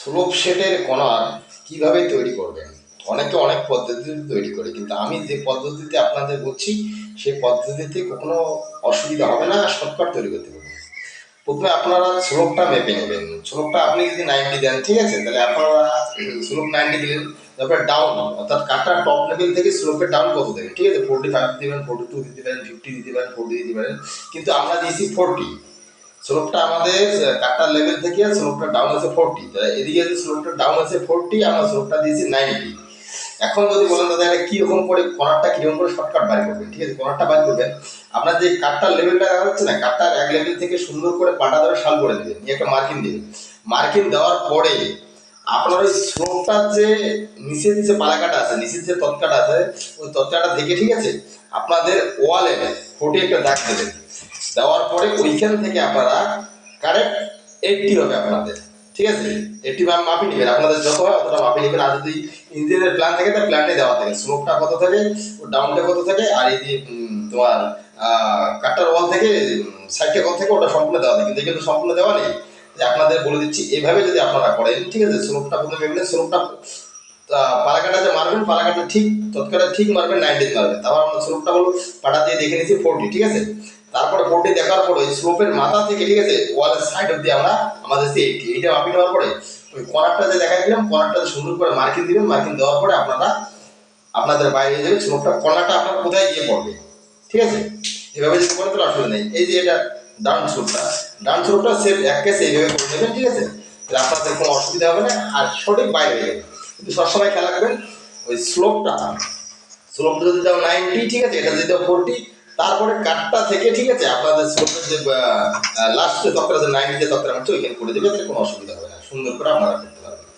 Slope শেডের কণার কীভাবে তৈরি করবেন? অনেকে অনেক পদ্ধতিতে তৈরি করে, কিন্তু আমি যে পদ্ধতিতে আপনাদের বলছি, সেই পদ্ধতিতে কখনো অসুবিধা হবে না, শর্টকাট তৈরি করতে পারবেন। প্রথমে আপনারা স্লোপটা মেপে নেবেন। স্লোপটা আপনি যদি নাইনটি দেন, ঠিক আছে? তাহলে আপনারা স্লোপ নাইনটি দিলেন, তারপরে ডাউন অর্থাৎ কাটার টপ লেভেল থেকে স্লোপের ডাউন কত দেবেন? ঠিক আছে? ফোর্টি ফাইভ দিবেন ফোর্টি টু দিতে পারেন ফিফটি দিতে পারেন ফোর্টি দিতে পারেন। কিন্তু আমরা দিয়েছি ফোর্টি স্লোপটা আমাদের কাটার লেভেল থেকে স্লোপটা ডাউন আছে ফোরটি এদিকে যদি স্লোপটা ডাউন আছে ফোরটি আমরা স্লোপটা দিয়েছি নাইনটি এখন যদি বলেন দাদা, এটা কীরকম করে কর্নারটা কীরকম করে শর্টকাট বাড়ি করবেন? ঠিক আছে কর্নারটা বাড়ি করবেন। আপনার যে কাটটার লেভেলটা দেখা যাচ্ছে না কাটটার এক লেভেল থেকে সুন্দর করে পাটা ধরে শাল করে দেবেন। একটা মার্কিন দেবেন। মার্কিন দেওয়ার পরে আপনার ওই স্লোপটার যে নিচের যে পালাকাটা আছে, নিচের যে তৎকাটা আছে, ওই তৎকাটা দেখে ঠিক আছে, আপনাদের ওয়ালে ফোটে একটা দাগ দেবেন। দেওয়ার পরে ওইখান থেকে আপনারা কারেক্ট এইটটি হবে আপনাদের। ঠিক আছে? এইটটি ম্যাম মাপি নেবেন। আপনাদের যত হয় অতটা মাপি নেবেন। আর যদি ইঞ্জিনের প্ল্যান থাকে, তাহলে প্ল্যানে দেওয়া থাকে। স্লোপটা কত থাকে? ডাউনটা কত থাকে? আর এই যে তোমার কাটার ওয়াল থেকে সাইডটা কত থাকে, ওটা সম্পূর্ণ দেওয়া থাকে। কিন্তু সম্পূর্ণ দেওয়া নেই। আপনাদের বলে দিচ্ছি, এভাবে যদি আপনারা করেন, ঠিক আছে? স্লোপটা প্রথমে স্লোপটা পালাকাটা যে মারবেন, পালাকাটা ঠিক তৎকালে ঠিক মারবেন নাইনটিন মারবেন। তারপর আমরা স্লোপটা হলো পাটা দিয়ে দেখে নিয়েছি ফোরটি ঠিক আছে? তারপরে ফোরটি দেখার পরে ওই স্লোপের মাথা থেকে, ঠিক আছে ওয়ালের সাইড অব্দি আমরা আমাদের যে এইটি এইটা মাপি নেওয়ার পরে ওই কর্নারটা যে দেখাই দিলাম কর্নারটা সুন্দর করে মার্কিং দিবেন, মার্কিং দেওয়ার পরে আপনারা আপনাদের বাইরে যাবে স্লোপটা কর্নারটা আপনার কোথায় গিয়ে পড়বে, ঠিক আছে? এভাবে করে তাহলে অসুবিধা নেই। এই যে এটা ডাউন স্লোপটা ডাউন স্লোপটা সেম এক কেসে এইভাবে করে নেবেন, ঠিক আছে? তাহলে আপনাদের কোনো অসুবিধা হবে না, আর সঠিক বাইরে হয়ে যাবে। কিন্তু সবসময় খেয়াল রাখবেন, ওই স্লোপটা স্লোপটা যদি দাও নাইনটি ঠিক আছে? এটা যদি দাও ফোরটি তারপরে কাটটা থেকে, ঠিক আছে? আপনাদের স্লোপের যে লাস্ট যে তকরা আছে নাইনটি যে তকরা আছে, ওইখানে করে দেবে তাহলে কোনো অসুবিধা হবে না। সুন্দর করে আপনারা করতে পারবেন।